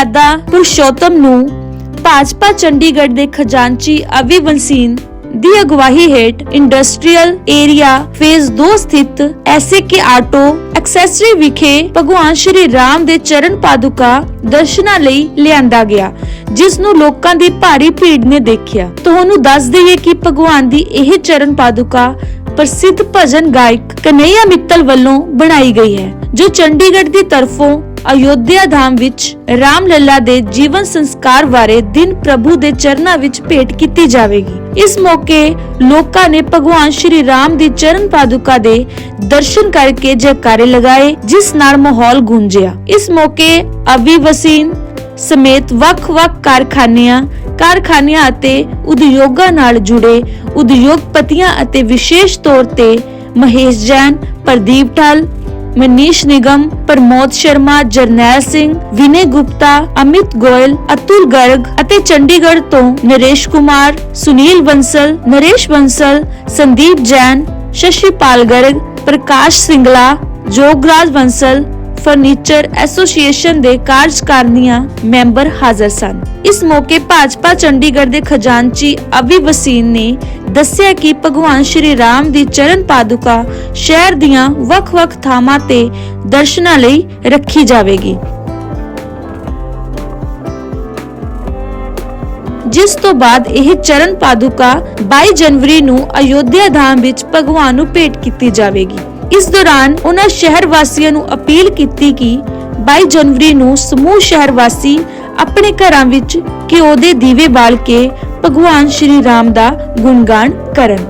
ਮਰਿਆਦਾ ਪੁਰਸ਼ੋਤਮ ਨੂੰ ਭਾਜਪਾ ਚੰਡੀਗੜ੍ਹ ਦੇ ਖਜ਼ਾਨਚੀ ਅਵੀ ਵੰਸੀਨ ਦੀ ਅਗਵਾਈ ਹੇਠ ਇੰਡਸਟਰੀਅਲ ਏਰੀਆ ਫੇਜ਼ 2 ਸਥਿਤ ਐਸਕੇ ਆਟੋ ਐਕਸੈਸਰੀ ਵਿਖੇ ਭਗਵਾਨ ਸ਼੍ਰੀ ਰਾਮ ਦੇ ਚਰਨ ਪਾਦੁਕਾ ਦਰਸ਼ਨਾਂ ਲਈ ਲਿਆਂਦਾ ਗਿਆ, ਜਿਸ ਨੂੰ ਲੋਕਾਂ ਦੀ ਭਾਰੀ ਭੀੜ ਨੇ ਦੇਖਿਆ। ਤੁਹਾਨੂੰ ਦੱਸ ਦਈਏ ਕਿ ਭਗਵਾਨ ਦੀ ਇਹ ਚਰਨ ਪਾਦੁਕਾ ਪ੍ਰਸਿੱਧ ਭਜਨ ਗਾਇਕ ਕਨਈਆ ਮਿੱਤਲ ਵੱਲੋਂ ਬਣਾਈ ਗਈ ਹੈ, ਜੋ ਚੰਡੀਗੜ੍ਹ ਦੀ ਤਰਫੋਂ ਅਯੋਧਿਆ ਧਾਮ ਵਿੱਚ ਰਾਮ ਲੱਲਾ ਦੇ ਜੀਵਨ ਸੰਸਕਾਰ ਬਾਰੇ ਦਿਨ ਪ੍ਰਭੂ ਦੇ ਚਰਨਾਂ ਵਿੱਚ ਭੇਟ ਕੀਤੀ ਜਾਵੇਗੀ। ਇਸ ਮੌਕੇ ਲੋਕਾਂ ਨੇ ਭਗਵਾਨ ਸ਼੍ਰੀ ਰਾਮ ਦੀ ਚਰਨ ਪਾਦੁਕਾ ਦੇ ਦਰਸ਼ਨ ਕਰਕੇ ਜੈਕਾਰੇ ਲਗਾਏ, ਜਿਸ ਨਾਲ ਮਾਹੌਲ ਗੂੰਜਿਆ। ਇਸ ਮੌਕੇ ਅਵੀ ਵਸੀਨ ਸਮੇਤ ਵੱਖ-ਵੱਖ ਕਾਰਖਾਨਿਆਂ ਕਾਰਖਾਨਿਆਂ ਅਤੇ ਉਦਯੋਗਾਂ ਨਾਲ ਜੁੜੇ ਉਦਯੋਗਪਤੀਆਂ ਅਤੇ ਵਿਸ਼ੇਸ਼ ਤੌਰ ਤੇ ਮਹੇਸ਼ ਜੈਨ, ਪ੍ਰਦੀਪ ਠੱਲ ਮਨੀਸ਼ ਨਿਗਮ, ਪ੍ਰਮੋਦ ਸ਼ਰਮਾ, ਜਰਨੈਲ ਸਿੰਘ, ਵਿਨੇ ਗੁਪਤਾ, ਅਮਿਤ ਗੋਇਲ, ਅਤੁਲ ਗਰਗ ਅਤੇ ਚੰਡੀਗੜ੍ਹ ਤੋਂ ਨਰੇਸ਼ ਕੁਮਾਰ, ਸੁਨੀਲ ਬੰਸਲ, ਨਰੇਸ਼ ਬੰਸਲ, ਸੰਦੀਪ ਜੈਨ, ਸ਼ਸ਼ੀਪਾਲ ਗਰਗ, ਪ੍ਰਕਾਸ਼ ਸਿੰਗਲਾ, ਜੋਗਰਾਜ ਬੰਸਲ ਫਰਨੀਚਰ ਐਸੋਸੀਏਸ਼ਨ ਦੇ ਕਾਰਜਕਾਰਨੀਆਂ ਮੈਂਬਰ ਹਾਜ਼ਰ ਸਨ। ਇਸ ਮੌਕੇ ਭਾਜਪਾ ਚੰਡੀਗੜ੍ਹ ਦੇ ਖਜ਼ਾਨਚੀ ਅਵੀ ਵਸੀਨ ਨੇ ਦੱਸਿਆ ਕਿ ਭਗਵਾਨ ਸ਼੍ਰੀ ਰਾਮ ਦੀ ਚਰਨ ਪਾਦੁਕਾ ਸ਼ਹਿਰ ਦੀਆਂ ਵੱਖ-ਵੱਖ ਥਾਵਾਂ ਤੇ ਦਰਸ਼ਨਾਂ ਲਈ ਰੱਖੀ ਜਾਵੇਗੀ। ਜਿਸ ਤੋਂ ਬਾਅਦ ਇਹ ਚਰਨ ਪਾਦੁਕਾ 22 ਜਨਵਰੀ ਨੂੰ ਅਯੋਧਿਆ ਧਾਮ ਵਿੱਚ ਭਗਵਾਨ ਨੂੰ ਭੇਟ ਕੀਤੀ ਜਾਵੇਗੀ। ਇਸ ਦੌਰਾਨ ਉਹਨਾਂ ਸ਼ਹਿਰ ਵਾਸੀਆਂ ਨੂੰ ਅਪੀਲ ਕੀਤੀ ਕਿ 22 ਜਨਵਰੀ ਨੂੰ ਸਮੂਹ ਸ਼ਹਿਰ ਵਾਸੀ ਆਪਣੇ ਘਰਾਂ ਵਿੱਚ ਘਿਓ ਦੇ ਦੀਵੇ ਬਾਲ ਕੇ ਭਗਵਾਨ ਸ਼੍ਰੀ ਰਾਮ ਦਾ ਗੁਣਗਾਨ ਕਰਨ।